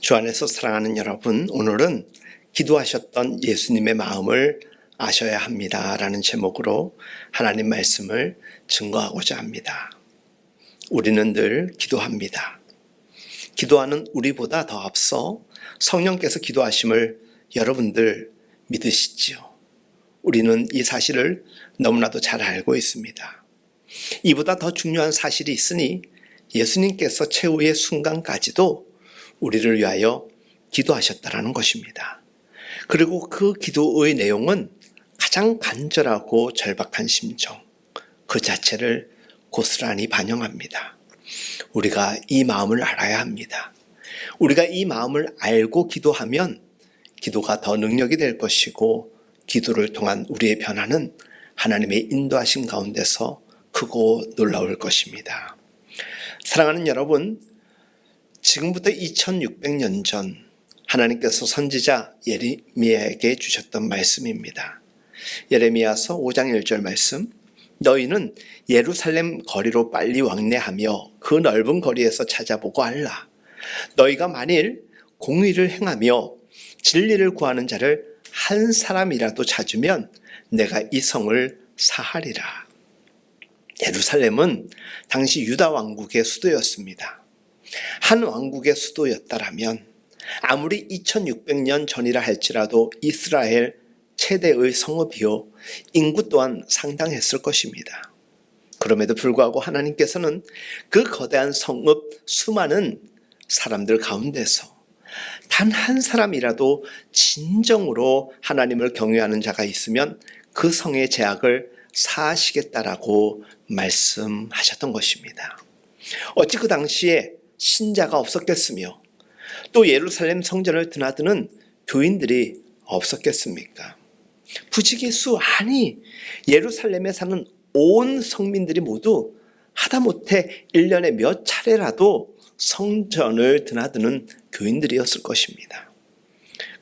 주 안에서 사랑하는 여러분, 오늘은 기도하셨던 예수님의 마음을 아셔야 합니다. 라는 제목으로 하나님 말씀을 증거하고자 합니다. 우리는 늘 기도합니다. 기도하는 우리보다 더 앞서 성령께서 기도하심을 여러분들 믿으시지요. 우리는 이 사실을 너무나도 잘 알고 있습니다. 이보다 더 중요한 사실이 있으니 예수님께서 최후의 순간까지도 우리를 위하여 기도하셨다라는 것입니다. 그리고 그 기도의 내용은 가장 간절하고 절박한 심정, 그 자체를 고스란히 반영합니다. 우리가 이 마음을 알아야 합니다. 우리가 이 마음을 알고 기도하면 기도가 더 능력이 될 것이고 기도를 통한 우리의 변화는 하나님의 인도하신 가운데서 크고 놀라울 것입니다. 사랑하는 여러분, 지금부터 2600년 전 하나님께서 선지자 예레미야에게 주셨던 말씀입니다. 예레미야서 5장 1절 말씀 너희는 예루살렘 거리로 빨리 왕래하며 그 넓은 거리에서 찾아보고 알라. 너희가 만일 공의를 행하며 진리를 구하는 자를 한 사람이라도 찾으면 내가 이 성을 사하리라. 예루살렘은 당시 유다 왕국의 수도였습니다. 한 왕국의 수도였다라면 아무리 2600년 전이라 할지라도 이스라엘 최대의 성읍이요 인구 또한 상당했을 것입니다. 그럼에도 불구하고 하나님께서는 그 거대한 성읍 수많은 사람들 가운데서 단 한 사람이라도 진정으로 하나님을 경외하는 자가 있으면 그 성의 제약을 사하시겠다라고 말씀하셨던 것입니다. 어찌 그 당시에 신자가 없었겠으며 또 예루살렘 성전을 드나드는 교인들이 없었겠습니까? 부지기수 아니 예루살렘에 사는 온 성민들이 모두 하다못해 1년에 몇 차례라도 성전을 드나드는 교인들이었을 것입니다.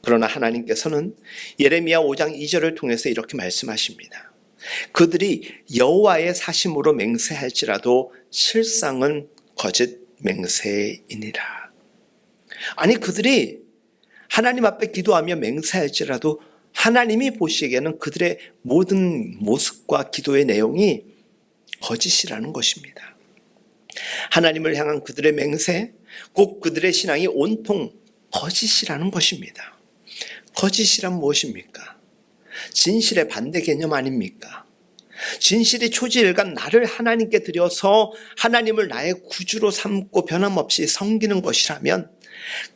그러나 하나님께서는 예레미야 5장 2절을 통해서 이렇게 말씀하십니다. 그들이 여호와의 사심으로 맹세할지라도 실상은 거짓 맹세이니라. 아니 그들이 하나님 앞에 기도하며 맹세할지라도 하나님이 보시기에는 그들의 모든 모습과 기도의 내용이 거짓이라는 것입니다. 하나님을 향한 그들의 맹세, 꼭 그들의 신앙이 온통 거짓이라는 것입니다. 거짓이란 무엇입니까? 진실의 반대 개념 아닙니까? 진실이 초지일간 나를 하나님께 드려서 하나님을 나의 구주로 삼고 변함없이 섬기는 것이라면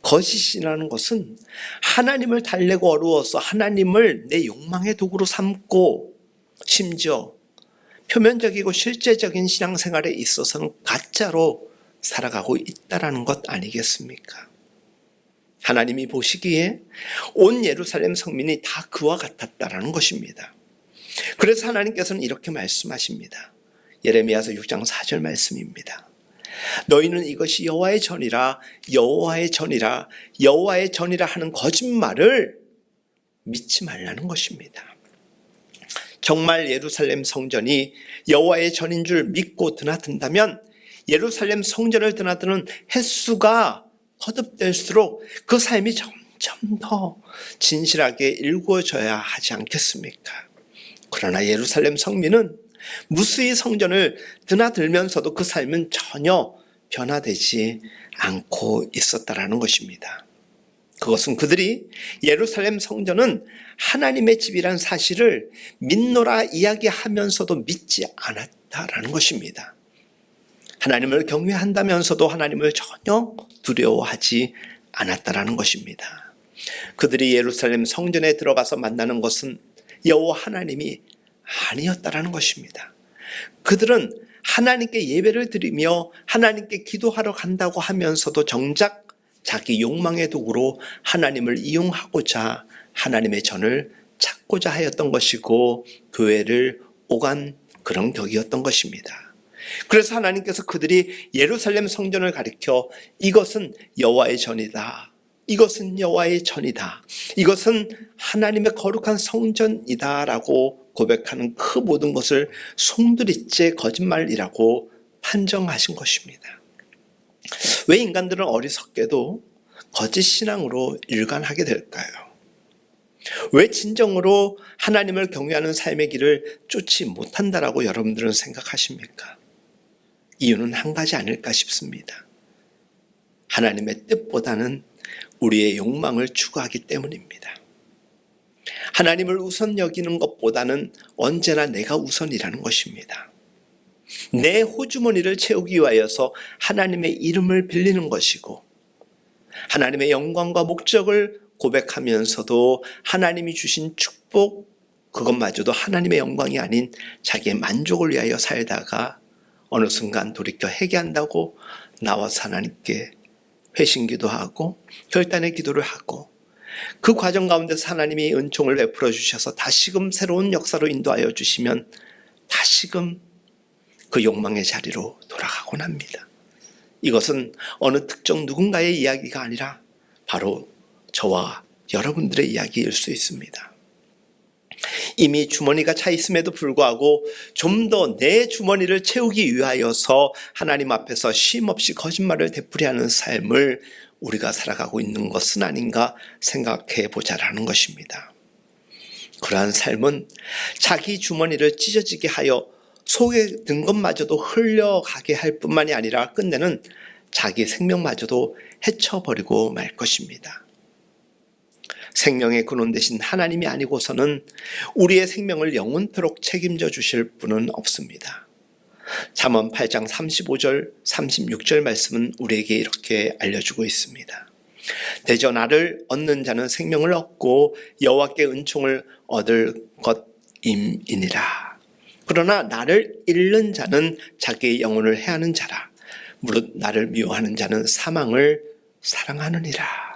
거짓이라는 것은 하나님을 달래고 어려워서 하나님을 내 욕망의 도구로 삼고 심지어 표면적이고 실제적인 신앙생활에 있어서는 가짜로 살아가고 있다라는 것 아니겠습니까? 하나님이 보시기에 온 예루살렘 성민이 다 그와 같았다라는 것입니다. 그래서 하나님께서는 이렇게 말씀하십니다. 예레미야서 6장 4절 말씀입니다. 너희는 이것이 여호와의 전이라 여호와의 전이라 여호와의 전이라 하는 거짓말을 믿지 말라는 것입니다. 정말 예루살렘 성전이 여호와의 전인 줄 믿고 드나든다면 예루살렘 성전을 드나드는 횟수가 거듭될수록 그 삶이 점점 더 진실하게 일구어져야 하지 않겠습니까? 그러나 예루살렘 성민은 무수히 성전을 드나들면서도 그 삶은 전혀 변화되지 않고 있었다라는 것입니다. 그것은 그들이 예루살렘 성전은 하나님의 집이란 사실을 믿노라 이야기하면서도 믿지 않았다라는 것입니다. 하나님을 경외한다면서도 하나님을 전혀 두려워하지 않았다라는 것입니다. 그들이 예루살렘 성전에 들어가서 만나는 것은 여호와 하나님이 아니었다라는 것입니다. 그들은 하나님께 예배를 드리며 하나님께 기도하러 간다고 하면서도 정작 자기 욕망의 도구로 하나님을 이용하고자 하나님의 전을 찾고자 하였던 것이고 교회를 오간 그런 격이었던 것입니다. 그래서 하나님께서 그들이 예루살렘 성전을 가리켜 이것은 여호와의 전이다. 이것은 여호와의 전이다. 이것은 하나님의 거룩한 성전이다라고 고백하는 그 모든 것을 송두리째 거짓말이라고 판정하신 것입니다. 왜 인간들은 어리석게도 거짓 신앙으로 일관하게 될까요? 왜 진정으로 하나님을 경외하는 삶의 길을 쫓지 못한다라고 여러분들은 생각하십니까? 이유는 한 가지 아닐까 싶습니다. 하나님의 뜻보다는 우리의 욕망을 추구하기 때문입니다. 하나님을 우선 여기는 것보다는 언제나 내가 우선이라는 것입니다. 내 호주머니를 채우기 위하여서 하나님의 이름을 빌리는 것이고 하나님의 영광과 목적을 고백하면서도 하나님이 주신 축복 그것마저도 하나님의 영광이 아닌 자기의 만족을 위하여 살다가 어느 순간 돌이켜 회개한다고 나와서 하나님께 회심 기도 하고 결단의 기도를 하고 그 과정 가운데서 하나님이 은총을 베풀어 주셔서 다시금 새로운 역사로 인도하여 주시면 다시금 그 욕망의 자리로 돌아가곤 합니다. 이것은 어느 특정 누군가의 이야기가 아니라 바로 저와 여러분들의 이야기일 수 있습니다. 이미 주머니가 차 있음에도 불구하고 좀 더 내 주머니를 채우기 위하여서 하나님 앞에서 쉼없이 거짓말을 되풀이하는 삶을 우리가 살아가고 있는 것은 아닌가 생각해 보자라는 것입니다. 그러한 삶은 자기 주머니를 찢어지게 하여 속에 든 것마저도 흘려가게 할 뿐만이 아니라 끝내는 자기 생명마저도 해쳐버리고 말 것입니다. 생명의 근원 대신 하나님이 아니고서는 우리의 생명을 영원토록 책임져 주실 분은 없습니다. 잠언 8장 35절 36절 말씀은 우리에게 이렇게 알려주고 있습니다. 대저 나를 얻는 자는 생명을 얻고 여호와께 은총을 얻을 것임이니라. 그러나 나를 잃는 자는 자기의 영혼을 해하는 자라. 무릇 나를 미워하는 자는 사망을 사랑하느니라.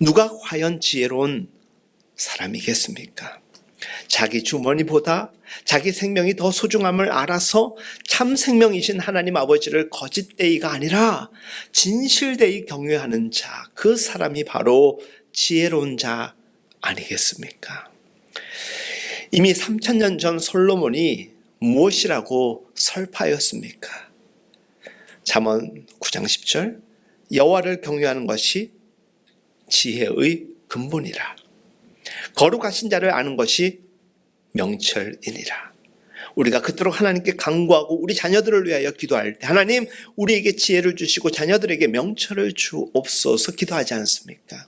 누가 과연 지혜로운 사람이겠습니까? 자기 주머니보다 자기 생명이 더 소중함을 알아서 참 생명이신 하나님 아버지를 거짓되이가 아니라 진실되이 경외하는 자, 그 사람이 바로 지혜로운 자 아니겠습니까? 이미 3천년 전 솔로몬이 무엇이라고 설파하였습니까? 잠언 9장 10절 여호와를 경외하는 것이 지혜의 근본이라. 거룩하신 자를 아는 것이 명철이니라. 우리가 그토록 하나님께 간구하고 우리 자녀들을 위하여 기도할 때 하나님 우리에게 지혜를 주시고 자녀들에게 명철을 주옵소서 기도하지 않습니까?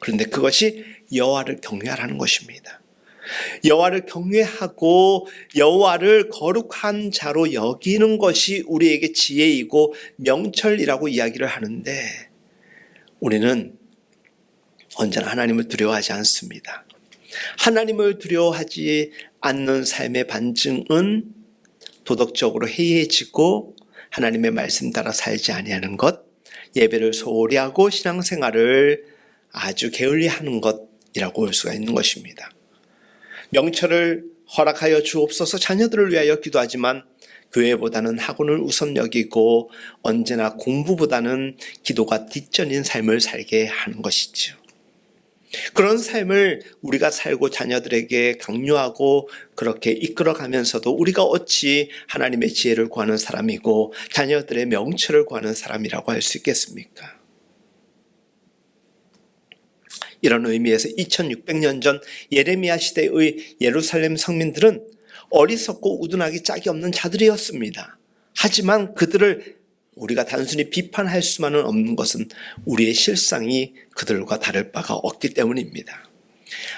그런데 그것이 여호와를 경외하라는 것입니다. 여호와를 경외하고 여호와를 거룩한 자로 여기는 것이 우리에게 지혜이고 명철이라고 이야기를 하는데 우리는 언제나 하나님을 두려워하지 않습니다. 하나님을 두려워하지 않는 삶의 반증은 도덕적으로 해이해지고 하나님의 말씀 따라 살지 아니하는 것, 예배를 소홀히 하고 신앙생활을 아주 게을리 하는 것이라고 볼 수가 있는 것입니다. 명철을 허락하여 주옵소서 자녀들을 위하여 기도하지만 교회보다는 학원을 우선 여기고 언제나 공부보다는 기도가 뒷전인 삶을 살게 하는 것이죠. 그런 삶을 우리가 살고 자녀들에게 강요하고 그렇게 이끌어 가면서도 우리가 어찌 하나님의 지혜를 구하는 사람이고 자녀들의 명철을 구하는 사람이라고 할 수 있겠습니까? 이런 의미에서 2600년 전 예레미야 시대의 예루살렘 성민들은 어리석고 우둔하기 짝이 없는 자들이었습니다. 하지만 그들을 우리가 단순히 비판할 수만은 없는 것은 우리의 실상이 그들과 다를 바가 없기 때문입니다.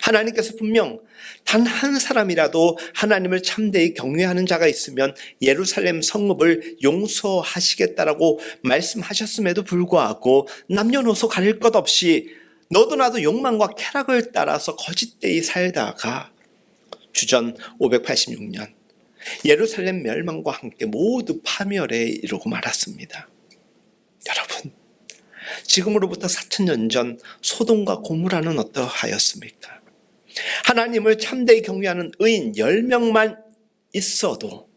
하나님께서 분명 단 한 사람이라도 하나님을 참되이 경외하는 자가 있으면 예루살렘 성읍을 용서하시겠다라고 말씀하셨음에도 불구하고 남녀노소 가릴 것 없이 너도 나도 욕망과 쾌락을 따라서 거짓되이 살다가 주전 586년 예루살렘 멸망과 함께 모두 파멸에 이르고 말았습니다. 여러분, 지금으로부터 4천년 전 소돔과 고무라는 어떠하였습니까? 하나님을 참되이 경외하는 의인 10명만 있어도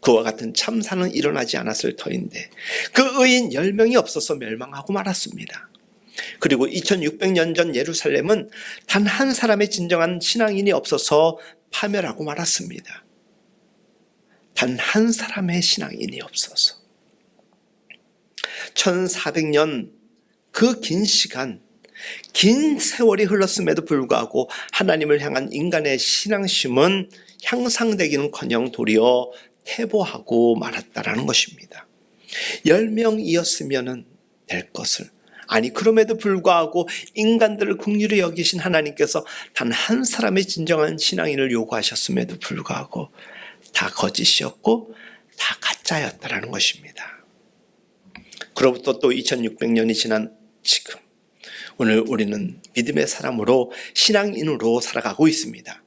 그와 같은 참사는 일어나지 않았을 터인데 그 의인 10명이 없어서 멸망하고 말았습니다. 그리고 2600년 전 예루살렘은 단 한 사람의 진정한 신앙인이 없어서 파멸하고 말았습니다. 단 한 사람의 신앙인이 없어서 1400년 그 긴 시간, 긴 세월이 흘렀음에도 불구하고 하나님을 향한 인간의 신앙심은 향상되기는커녕 도리어 퇴보하고 말았다라는 것입니다. 열 명이었으면 될 것을 아니 그럼에도 불구하고 인간들을 국률이 여기신 하나님께서 단 한 사람의 진정한 신앙인을 요구하셨음에도 불구하고 다 거짓이었고 다 가짜였다라는 것입니다. 그로부터 또 2600년이 지난 지금 오늘 우리는 믿음의 사람으로 신앙인으로 살아가고 있습니다.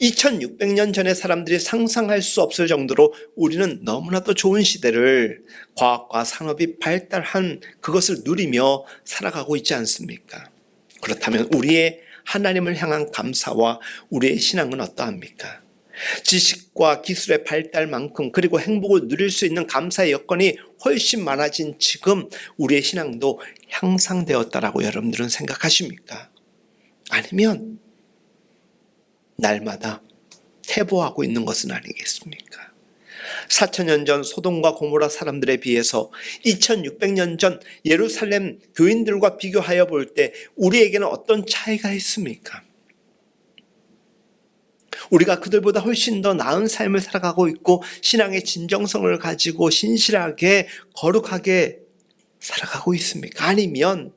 2600년 전의 사람들이 상상할 수 없을 정도로 우리는 너무나도 좋은 시대를 과학과 산업이 발달한 그것을 누리며 살아가고 있지 않습니까? 그렇다면 우리의 하나님을 향한 감사와 우리의 신앙은 어떠합니까? 지식과 기술의 발달만큼 그리고 행복을 누릴 수 있는 감사의 여건이 훨씬 많아진 지금 우리의 신앙도 향상되었다라고 여러분들은 생각하십니까? 아니면 날마다 퇴보하고 있는 것은 아니겠습니까? 4천년 전 소돔과 고모라 사람들에 비해서 2600년 전 예루살렘 교인들과 비교하여 볼 때 우리에게는 어떤 차이가 있습니까? 우리가 그들보다 훨씬 더 나은 삶을 살아가고 있고 신앙의 진정성을 가지고 신실하게 거룩하게 살아가고 있습니까? 아니면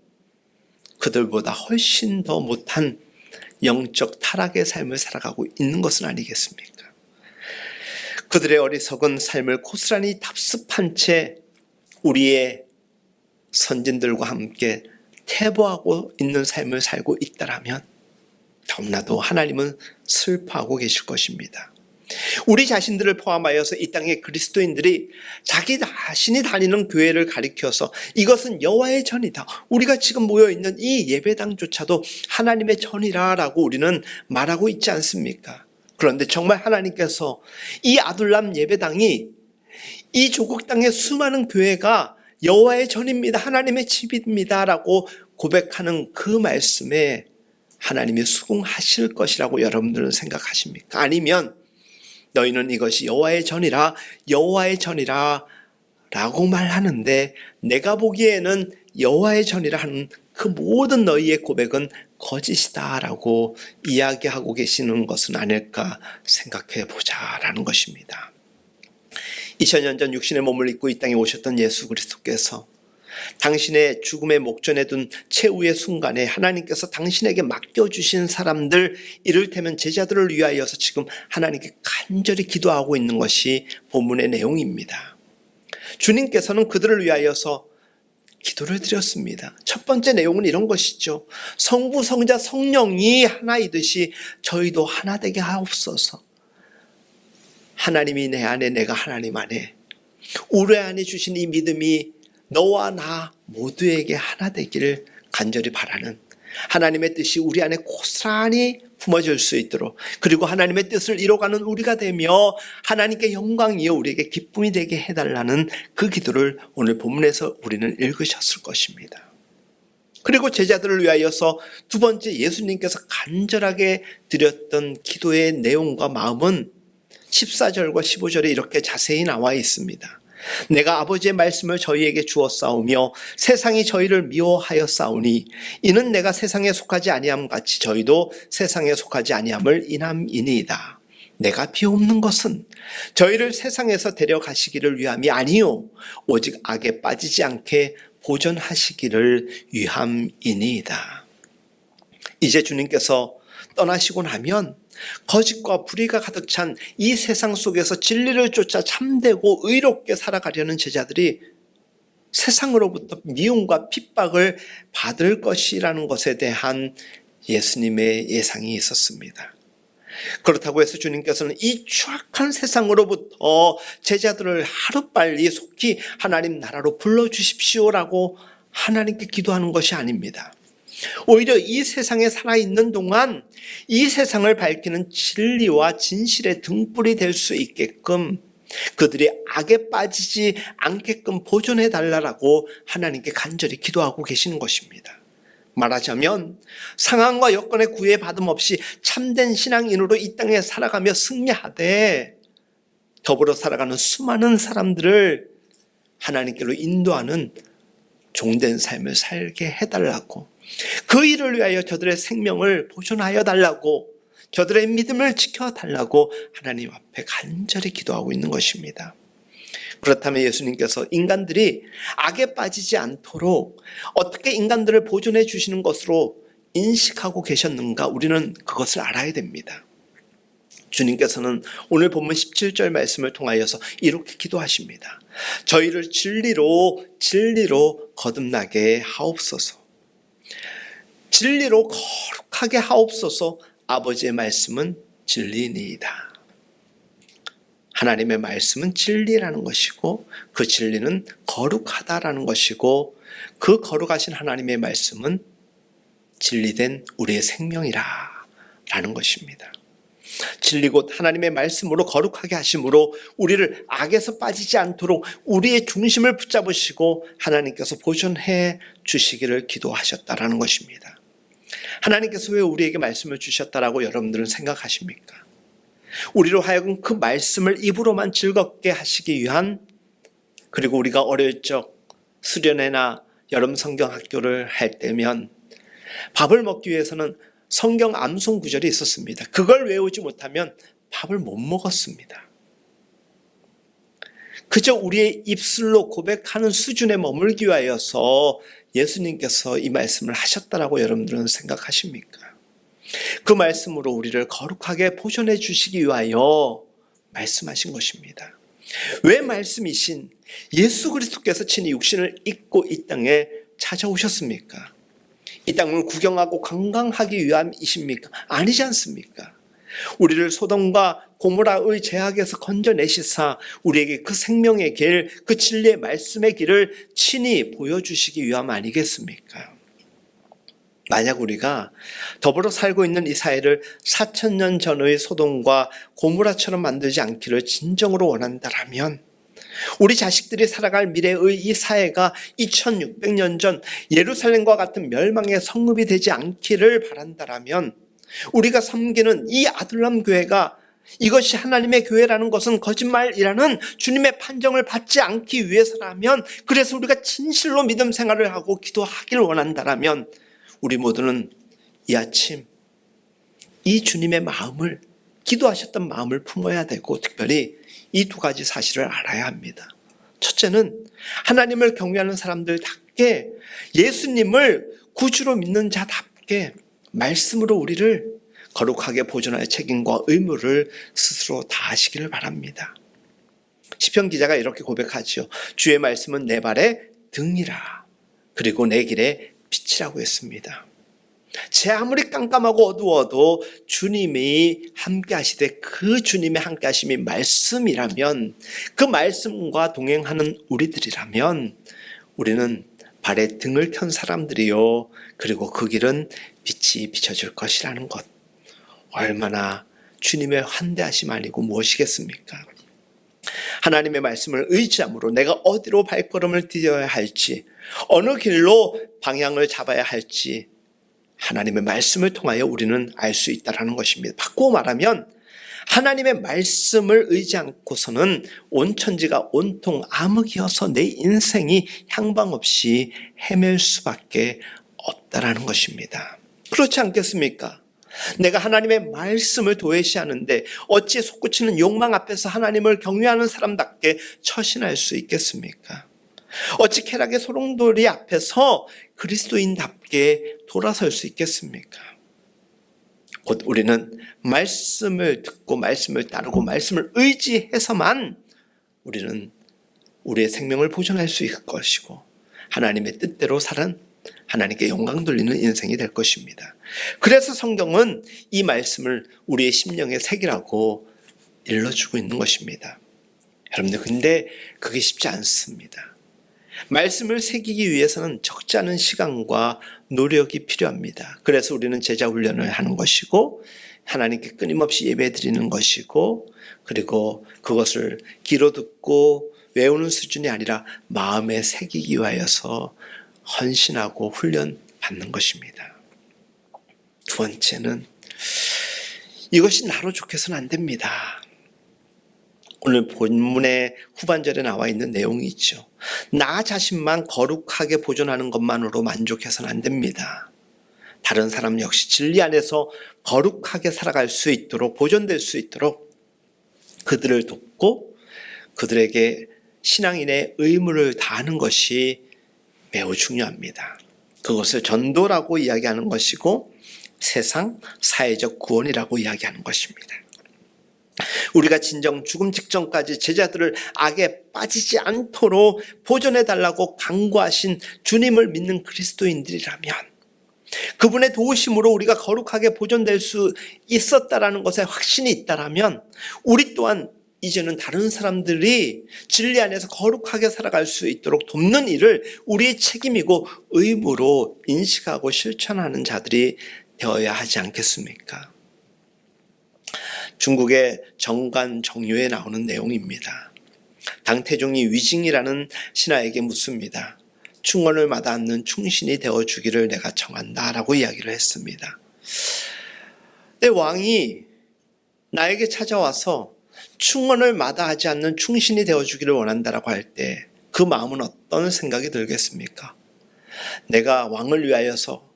그들보다 훨씬 더 못한 영적 타락의 삶을 살아가고 있는 것은 아니겠습니까? 그들의 어리석은 삶을 고스란히 답습한 채 우리의 선진들과 함께 퇴보하고 있는 삶을 살고 있다라면 너무나도 하나님은 슬퍼하고 계실 것입니다. 우리 자신들을 포함하여서 이 땅의 그리스도인들이 자기 자신이 다니는 교회를 가리켜서 이것은 여호와의 전이다. 우리가 지금 모여 있는 이 예배당조차도 하나님의 전이라라고 우리는 말하고 있지 않습니까? 그런데 정말 하나님께서 이 아둘람 예배당이 이 조국 땅의 수많은 교회가 여호와의 전입니다. 하나님의 집입니다라고 고백하는 그 말씀에 하나님이 수긍하실 것이라고 여러분들은 생각하십니까? 아니면 너희는 이것이 여호와의 전이라 여호와의 전이라 라고 말하는데 내가 보기에는 여호와의 전이라 하는 그 모든 너희의 고백은 거짓이다라고 이야기하고 계시는 것은 아닐까 생각해 보자라는 것입니다. 2000년 전 육신의 몸을 입고 이 땅에 오셨던 예수 그리스도께서 당신의 죽음의 목전에 둔 최후의 순간에 하나님께서 당신에게 맡겨주신 사람들, 이를테면 제자들을 위하여서 지금 하나님께 간절히 기도하고 있는 것이 본문의 내용입니다. 주님께서는 그들을 위하여서 기도를 드렸습니다. 첫 번째 내용은 이런 것이죠. 성부, 성자, 성령이 하나이듯이 저희도 하나 되게 하옵소서. 하나님이 내 안에, 내가 하나님 안에, 우리 안에 주신 이 믿음이 너와 나 모두에게 하나 되기를 간절히 바라는 하나님의 뜻이 우리 안에 고스란히 품어질 수 있도록 그리고 하나님의 뜻을 이뤄가는 우리가 되며 하나님께 영광이요 우리에게 기쁨이 되게 해달라는 그 기도를 오늘 본문에서 우리는 읽으셨을 것입니다. 그리고 제자들을 위하여서 두 번째 예수님께서 간절하게 드렸던 기도의 내용과 마음은 14절과 15절에 이렇게 자세히 나와 있습니다. 내가 아버지의 말씀을 저희에게 주었사오며 세상이 저희를 미워하여 싸우니 이는 내가 세상에 속하지 아니함 같이 저희도 세상에 속하지 아니함을 인함이니이다. 내가 비옵는 것은 저희를 세상에서 데려가시기를 위함이 아니요 오직 악에 빠지지 않게 보존하시기를 위함이니이다. 이제 주님께서 떠나시고 나면 거짓과 불의가 가득 찬 이 세상 속에서 진리를 쫓아 참되고 의롭게 살아가려는 제자들이 세상으로부터 미움과 핍박을 받을 것이라는 것에 대한 예수님의 예상이 있었습니다. 그렇다고 해서 주님께서는 이 추악한 세상으로부터 제자들을 하루빨리 속히 하나님 나라로 불러주십시오라고 하나님께 기도하는 것이 아닙니다. 오히려 이 세상에 살아있는 동안 이 세상을 밝히는 진리와 진실의 등불이 될 수 있게끔 그들이 악에 빠지지 않게끔 보존해 달라고 하나님께 간절히 기도하고 계시는 것입니다. 말하자면 상황과 여건에 구애받음 없이 참된 신앙인으로 이 땅에 살아가며 승리하되 더불어 살아가는 수많은 사람들을 하나님께로 인도하는 종된 삶을 살게 해달라고 그 일을 위하여 저들의 생명을 보존하여 달라고 저들의 믿음을 지켜달라고 하나님 앞에 간절히 기도하고 있는 것입니다. 그렇다면 예수님께서 인간들이 악에 빠지지 않도록 어떻게 인간들을 보존해 주시는 것으로 인식하고 계셨는가 우리는 그것을 알아야 됩니다. 주님께서는 오늘 본문 17절 말씀을 통하여서 이렇게 기도하십니다. 저희를 진리로 진리로 거듭나게 하옵소서. 진리로 거룩하게 하옵소서. 아버지의 말씀은 진리니이다. 하나님의 말씀은 진리라는 것이고 그 진리는 거룩하다라는 것이고 그 거룩하신 하나님의 말씀은 진리된 우리의 생명이라 라는 것입니다. 진리 곧 하나님의 말씀으로 거룩하게 하심으로 우리를 악에서 빠지지 않도록 우리의 중심을 붙잡으시고 하나님께서 보존해 주시기를 기도하셨다라는 것입니다. 하나님께서 왜 우리에게 말씀을 주셨다라고 여러분들은 생각하십니까? 우리로 하여금 그 말씀을 입으로만 즐겁게 하시기 위한 그리고 우리가 어릴 적 수련회나 여름 성경 학교를 할 때면 밥을 먹기 위해서는 성경 암송 구절이 있었습니다. 그걸 외우지 못하면 밥을 못 먹었습니다. 그저 우리의 입술로 고백하는 수준에 머물기 위하여서 예수님께서 이 말씀을 하셨다라고 여러분들은 생각하십니까? 그 말씀으로 우리를 거룩하게 보존해 주시기 위하여 말씀하신 것입니다. 왜 말씀이신 예수 그리스도께서 친히 육신을 입고 이 땅에 찾아오셨습니까? 이 땅을 구경하고 관광하기 위함이십니까? 아니지 않습니까? 우리를 소돔과 고모라의 제약에서 건져내시사 우리에게 그 생명의 길, 그 진리의 말씀의 길을 친히 보여주시기 위함 아니겠습니까? 만약 우리가 더불어 살고 있는 이 사회를 4천년 전의 소돔과 고무라처럼 만들지 않기를 진정으로 원한다라면 우리 자식들이 살아갈 미래의 이 사회가 2600년 전 예루살렘과 같은 멸망의 성읍이 되지 않기를 바란다라면 우리가 섬기는 이 아들람 교회가 이것이 하나님의 교회라는 것은 거짓말이라는 주님의 판정을 받지 않기 위해서라면 그래서 우리가 진실로 믿음 생활을 하고 기도하길 원한다라면 우리 모두는 이 아침 이 주님의 마음을 기도하셨던 마음을 품어야 되고 특별히 이 두 가지 사실을 알아야 합니다. 첫째는 하나님을 경외하는 사람들답게 예수님을 구주로 믿는 자답게 말씀으로 우리를 거룩하게 보존할 책임과 의무를 스스로 다하시기를 바랍니다. 시편 기자가 이렇게 고백하지요. 주의 말씀은 내 발의 등이라. 그리고 내 길의 빛이라고 했습니다. 제 아무리 깜깜하고 어두워도 주님이 함께 하시되 그 주님의 함께 하심이 말씀이라면 그 말씀과 동행하는 우리들이라면 우리는 발에 등을 켠 사람들이요. 그리고 그 길은 빛이 비춰질 것이라는 것. 얼마나 주님의 환대하심 아니고 무엇이겠습니까? 하나님의 말씀을 의지함으로 내가 어디로 발걸음을 디뎌야 할지, 어느 길로 방향을 잡아야 할지, 하나님의 말씀을 통하여 우리는 알 수 있다라는 것입니다. 바꾸어 말하면 하나님의 말씀을 의지 않고서는 온 천지가 온통 암흑이어서 내 인생이 향방 없이 헤맬 수밖에 없다라는 것입니다. 그렇지 않겠습니까? 내가 하나님의 말씀을 도외시하는데 어찌 솟구치는 욕망 앞에서 하나님을 경외하는 사람답게 처신할 수 있겠습니까? 어찌 쾌락의 소롱돌이 앞에서 그리스도인답게 돌아설 수 있겠습니까? 곧 우리는 말씀을 듣고 말씀을 따르고 말씀을 의지해서만 우리는 우리의 생명을 보존할 수 있을 것이고 하나님의 뜻대로 살은 하나님께 영광 돌리는 인생이 될 것입니다. 그래서 성경은 이 말씀을 우리의 심령에 새기라고 일러주고 있는 것입니다. 여러분들, 근데 그게 쉽지 않습니다. 말씀을 새기기 위해서는 적지 않은 시간과 노력이 필요합니다. 그래서 우리는 제자 훈련을 하는 것이고, 하나님께 끊임없이 예배 드리는 것이고, 그리고 그것을 귀로 듣고 외우는 수준이 아니라 마음에 새기기 위하여서 헌신하고 훈련 받는 것입니다. 두 번째는 이것이 나로 좋게서는 안 됩니다. 오늘 본문의 후반절에 나와 있는 내용이 있죠. 나 자신만 거룩하게 보존하는 것만으로 만족해서는 안 됩니다. 다른 사람 역시 진리 안에서 거룩하게 살아갈 수 있도록 보존될 수 있도록 그들을 돕고 그들에게 신앙인의 의무를 다하는 것이 매우 중요합니다. 그것을 전도라고 이야기하는 것이고 세상 사회적 구원이라고 이야기하는 것입니다. 우리가 진정 죽음 직전까지 제자들을 악에 빠지지 않도록 보존해 달라고 강구하신 주님을 믿는 그리스도인들이라면 그분의 도우심으로 우리가 거룩하게 보존될 수 있었다라는 것에 확신이 있다라면 우리 또한 이제는 다른 사람들이 진리 안에서 거룩하게 살아갈 수 있도록 돕는 일을 우리의 책임이고 의무로 인식하고 실천하는 자들이 되어야 하지 않겠습니까? 중국의 정관 정유에 나오는 내용입니다. 당태종이 위징이라는 신하에게 묻습니다. 충원을 마다않는 충신이 되어 주기를 내가 정한다라고 이야기를 했습니다. 내 왕이 나에게 찾아와서 충원을 마다하지 않는 충신이 되어 주기를 원한다라고 할 때 그 마음은 어떤 생각이 들겠습니까? 내가 왕을 위하여서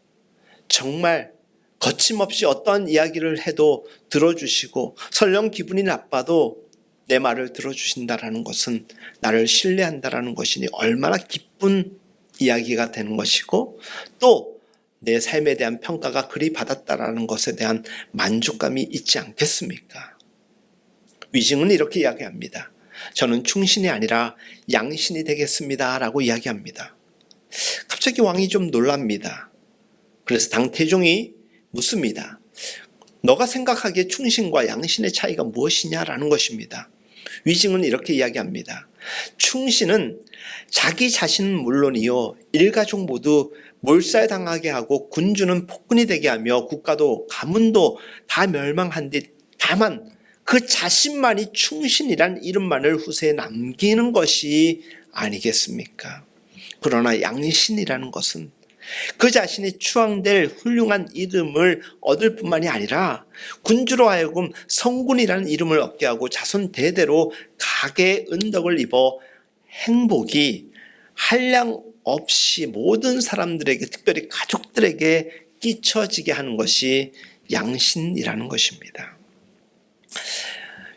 정말 거침없이 어떤 이야기를 해도 들어주시고 설령 기분이 나빠도 내 말을 들어주신다라는 것은 나를 신뢰한다라는 것이니 얼마나 기쁜 이야기가 되는 것이고 또 내 삶에 대한 평가가 그리 받았다라는 것에 대한 만족감이 있지 않겠습니까? 위증은 이렇게 이야기합니다. 저는 충신이 아니라 양신이 되겠습니다. 라고 이야기합니다. 갑자기 왕이 좀 놀랍니다. 그래서 당태종이 묻습니다. 너가 생각하기에 충신과 양신의 차이가 무엇이냐라는 것입니다. 위증은 이렇게 이야기합니다. 충신은 자기 자신은 물론이요, 일가족 모두 몰살당하게 하고 군주는 폭군이 되게 하며 국가도 가문도 다 멸망한 뒤 다만 그 자신만이 충신이란 이름만을 후세에 남기는 것이 아니겠습니까? 그러나 양신이라는 것은 그 자신이 추앙될 훌륭한 이름을 얻을 뿐만이 아니라 군주로 하여금 성군이라는 이름을 얻게 하고 자손 대대로 가게 은덕을 입어 행복이 한량 없이 모든 사람들에게 특별히 가족들에게 끼쳐지게 하는 것이 양신이라는 것입니다.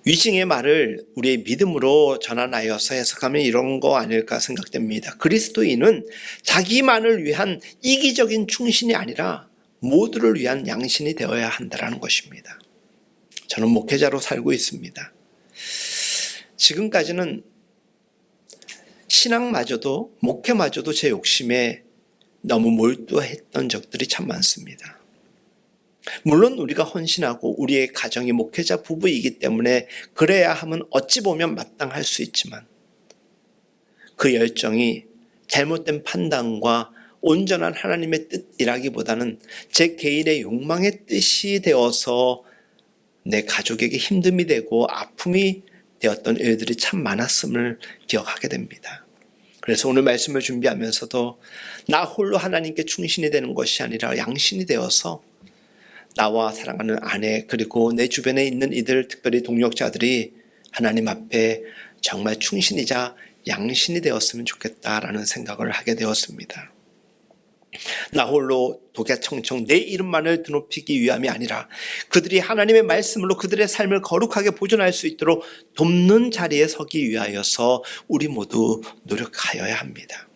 위증의 말을 우리의 믿음으로 전환하여서 해석하면 이런 거 아닐까 생각됩니다. 그리스도인은 자기만을 위한 이기적인 충신이 아니라 모두를 위한 양신이 되어야 한다는 것입니다. 저는 목회자로 살고 있습니다. 지금까지는 신앙마저도 목회마저도 제 욕심에 너무 몰두했던 적들이 참 많습니다. 물론 우리가 헌신하고 우리의 가정이 목회자 부부이기 때문에 그래야 하면 어찌 보면 마땅할 수 있지만 그 열정이 잘못된 판단과 온전한 하나님의 뜻이라기보다는 제 개인의 욕망의 뜻이 되어서 내 가족에게 힘듦이 되고 아픔이 되었던 일들이 참 많았음을 기억하게 됩니다. 그래서 오늘 말씀을 준비하면서도 나 홀로 하나님께 충신이 되는 것이 아니라 양신이 되어서 나와 사랑하는 아내 그리고 내 주변에 있는 이들 특별히 동력자들이 하나님 앞에 정말 충신이자 양신이 되었으면 좋겠다라는 생각을 하게 되었습니다. 나 홀로 독야청청 내 이름만을 드높이기 위함이 아니라 그들이 하나님의 말씀으로 그들의 삶을 거룩하게 보존할 수 있도록 돕는 자리에 서기 위하여서 우리 모두 노력하여야 합니다.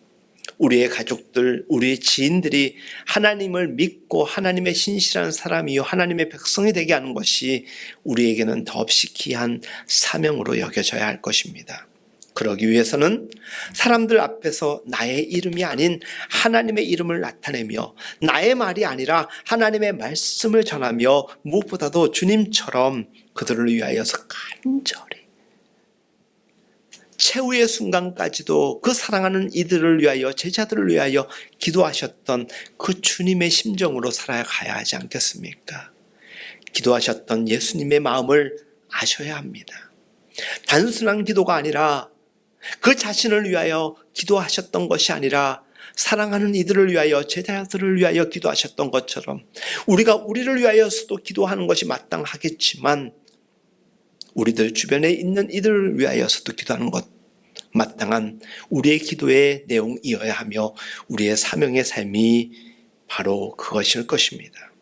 우리의 가족들, 우리의 지인들이 하나님을 믿고 하나님의 신실한 사람이요 하나님의 백성이 되게 하는 것이 우리에게는 더없이 귀한 사명으로 여겨져야 할 것입니다. 그러기 위해서는 사람들 앞에서 나의 이름이 아닌 하나님의 이름을 나타내며 나의 말이 아니라 하나님의 말씀을 전하며 무엇보다도 주님처럼 그들을 위하여서 간절히 최후의 순간까지도 그 사랑하는 이들을 위하여 제자들을 위하여 기도하셨던 그 주님의 심정으로 살아가야 하지 않겠습니까? 기도하셨던 예수님의 마음을 아셔야 합니다. 단순한 기도가 아니라 그 자신을 위하여 기도하셨던 것이 아니라 사랑하는 이들을 위하여 제자들을 위하여 기도하셨던 것처럼 우리가 우리를 위하여서도 기도하는 것이 마땅하겠지만 우리들 주변에 있는 이들을 위하여서도 기도하는 것 마땅한 우리의 기도의 내용이어야 하며 우리의 사명의 삶이 바로 그것일 것입니다.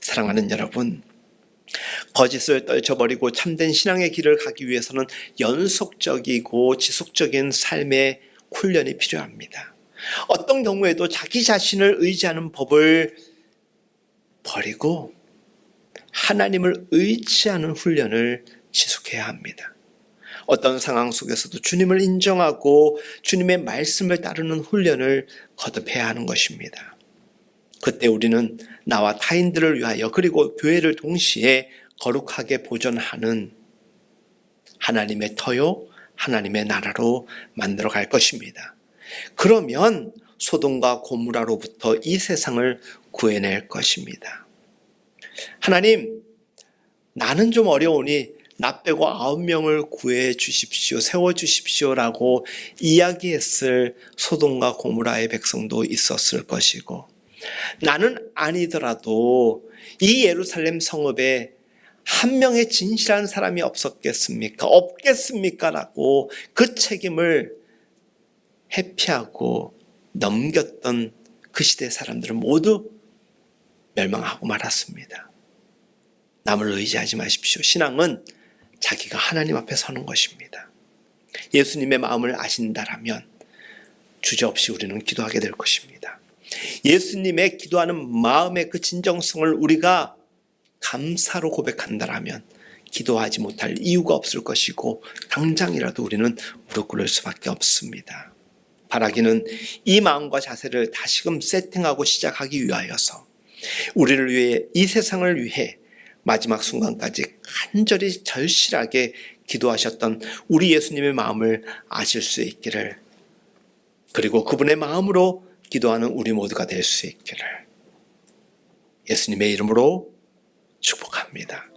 사랑하는 여러분, 거짓을 떨쳐버리고 참된 신앙의 길을 가기 위해서는 연속적이고 지속적인 삶의 훈련이 필요합니다. 어떤 경우에도 자기 자신을 의지하는 법을 버리고 하나님을 의지하는 훈련을 지속해야 합니다. 어떤 상황 속에서도 주님을 인정하고 주님의 말씀을 따르는 훈련을 거듭해야 하는 것입니다. 그때 우리는 나와 타인들을 위하여 그리고 교회를 동시에 거룩하게 보존하는 하나님의 터요, 하나님의 나라로 만들어 갈 것입니다. 그러면 소돔과 고무라로부터 이 세상을 구해낼 것입니다. 하나님, 나는 좀 어려우니 나 빼고 아홉 명을 구해 주십시오, 세워 주십시오라고 이야기했을 소돔과 고무라의 백성도 있었을 것이고, 나는 아니더라도 이 예루살렘 성읍에 한 명의 진실한 사람이 없었겠습니까? 없겠습니까? 라고 그 책임을 회피하고 넘겼던 그 시대 사람들은 모두 멸망하고 말았습니다. 남을 의지하지 마십시오. 신앙은 자기가 하나님 앞에 서는 것입니다. 예수님의 마음을 아신다라면 주저없이 우리는 기도하게 될 것입니다. 예수님의 기도하는 마음의 그 진정성을 우리가 감사로 고백한다라면 기도하지 못할 이유가 없을 것이고 당장이라도 우리는 무릎 꿇을 수밖에 없습니다. 바라기는 이 마음과 자세를 다시금 세팅하고 시작하기 위하여서 우리를 위해 이 세상을 위해 마지막 순간까지 간절히 절실하게 기도하셨던 우리 예수님의 마음을 아실 수 있기를 그리고 그분의 마음으로 기도하는 우리 모두가 될 수 있기를 예수님의 이름으로 축복합니다.